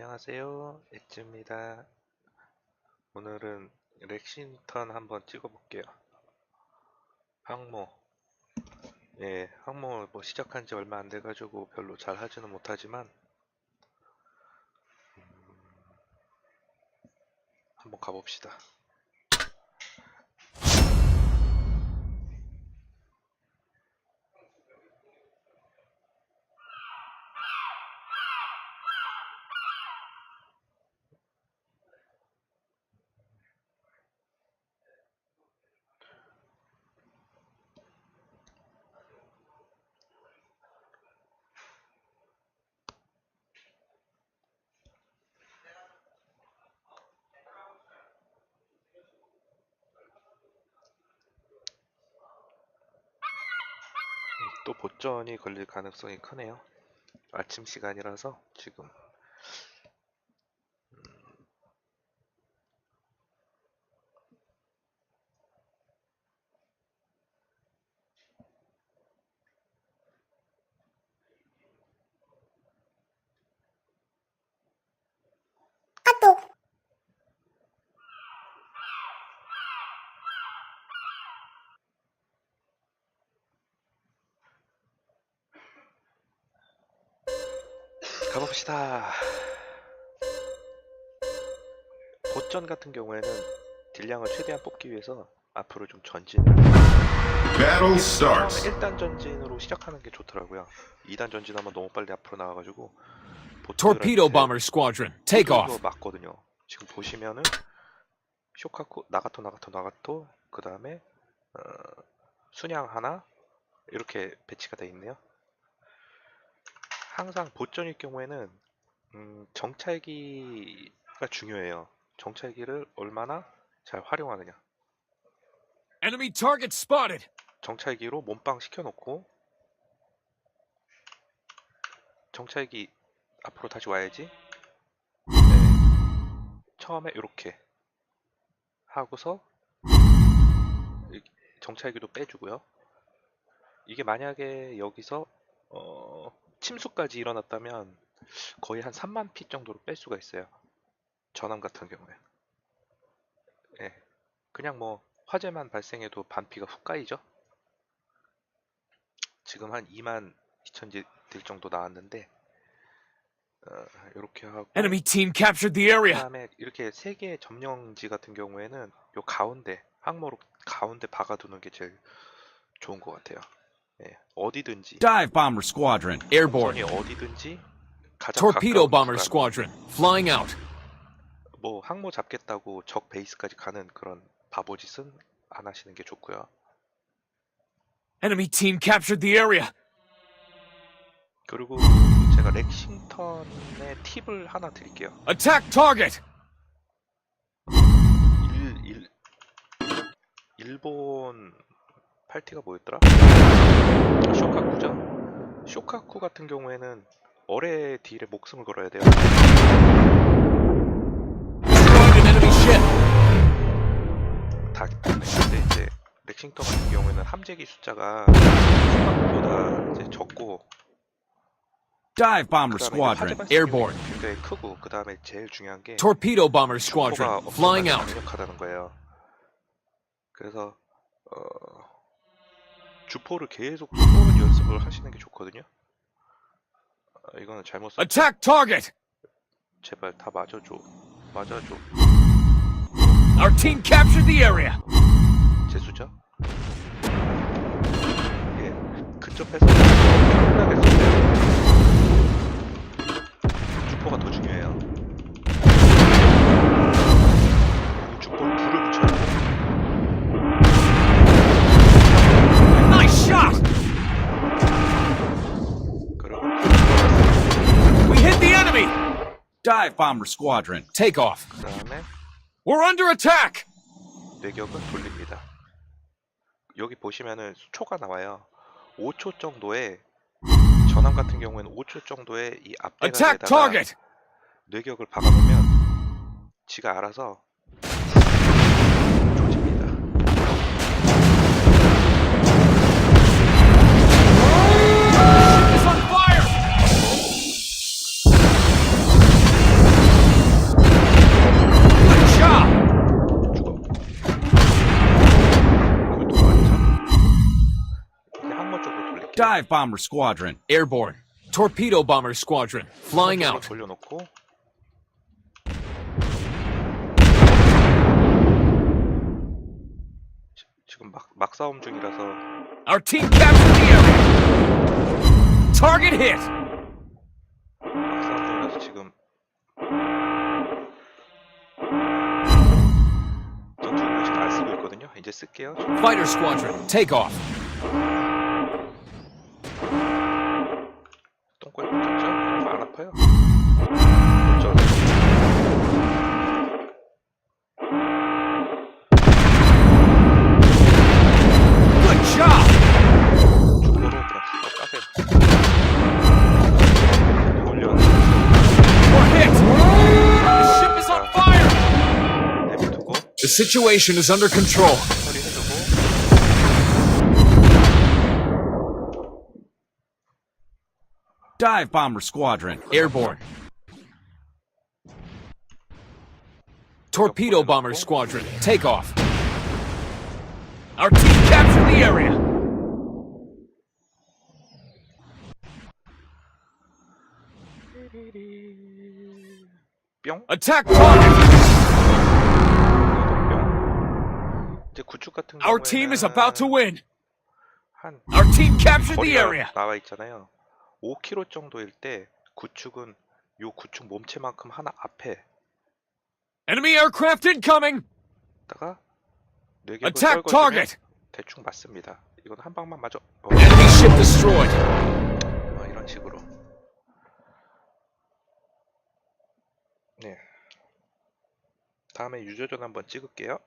안녕하세요. 엣즈입니다. 오늘은 렉싱턴 한번 찍어볼게요. 항모. 예, 항모 뭐 시작한 지 얼마 안 돼가지고 별로 잘 하지는 못하지만, 음, 한번 가봅시다. 또 보전이 걸릴 가능성이 크네요. 아침 시간이라서 지금 가봅시다. 보전 같은 경우에는 딜량을 최대한 뽑기 위해서 앞으로 좀 전진. Battle starts. 1단 전진으로 시작하는 게 좋더라고요. 2단 전진하면 너무 빨리 앞으로 나와가지고 Torpedo bomber squadron, take off. 맞거든요. 지금 보시면은 쇼카쿠 나가토 나가토 나가토 그 다음에 어, 순양 하나 이렇게 배치가 돼 있네요. 항상 보전일 경우에는 음, 정찰기가 중요해요. 정찰기를 얼마나 잘 활용하느냐. Enemy target spotted. 정찰기로 몸빵 시켜놓고 정찰기 앞으로 다시 와야지. 네. 처음에 이렇게 하고서 이- 정찰기도 빼주고요. 이게 만약에 여기서 어, 침수까지 일어났다면 거의 한 3만 피 정도로 뺄 수가 있어요. 전함 같은 경우에. 예. 그냥 뭐 화재만 발생해도 반피가 훅 까이죠. 지금 한 2만 2천 딜 정도 나왔는데 어, 이렇게 하고 Enemy team captured the area. 그다음에 이렇게 세 개의 점령지 같은 경우에는 요 가운데 항모로 가운데 박아두는 게 제일 좋은 것 같아요. 예, 어디든지 Dive bomber squadron. Airborne. 선이 어디든지 가장 Torpedo 가까운 bomber 구간, squadron, flying out. 뭐 항모 잡겠다고 적 베이스까지 가는 그런 바보짓은 안 하시는 게 좋고요. Enemy team captured the area. 그리고 제가 렉싱턴의 팁을 하나 드릴게요. Attack target. 일, 일, 일본 팔티가 뭐였더라? 쇼카쿠죠? 쇼카쿠 같은 경우에는 어뢰 딜에 목숨을 걸어야 돼요. Destroyed an enemy ship. 다, 근데 이제 렉싱턴 같은 경우에는 함재기 숫자가 쇼카쿠보다 이제 적고 Dive bomber squadron. Airborne. 굉장히 네, 크고 그 다음에 제일 중요한 게 Torpedo bomber squadron, flying out. 강력하다는 거예요. 그래서 어, 주포를 계속 쏘는 연습을 하시는 게 좋거든요. 아, 이거는 잘못 썼. Attack target. 제발 다 맞아줘. 맞아줘. Our team captured the area. 재수죠? 예, 근접해서 쏘면 주 Dive bomber squadron. Take off. 그 다음에 We're under attack. 뇌격은 돌립니다. 여기 보시면은 수초가 나와요. 5초 정도의 전함 같은 경우에는 5초 정도의 이 Attack 앞대가에다가 target. 뇌격을 박아놓으면 지가 알아서 Dive Bomber Squadron. Airborne. Torpedo bomber squadron. Flying 한쪽으로 out. 돌려놓고 지- 지금 막, 막 싸움 중이라서 Our team captured the area. Target hit. 막 싸움 중이라서 지금 전투기를 지금 안 쓰고 있거든요. 이제 쓸게요. Fighter squadron. Take off. The situation is under control. Dive Bomber Squadron, airborne. Torpedo Bomber Squadron, takeoff. Our team captured the area. Attack target! 뿅. 이제 구축 같은 Our team is about to 경우에는 win. 한 Our team captured the 거리가 area. 나와 있잖아요. 5km 정도일 때 구축은 요 구축 몸체만큼 하나 앞에 Enemy aircraft incoming. 다가 뇌격을 Attack 떨궈주면 target. 대충 맞습니다. 이건 한 방만 맞아. 어, Enemy ship destroyed. 어, 이런 식으로. 네. 다음에 유저전 한번 찍을게요.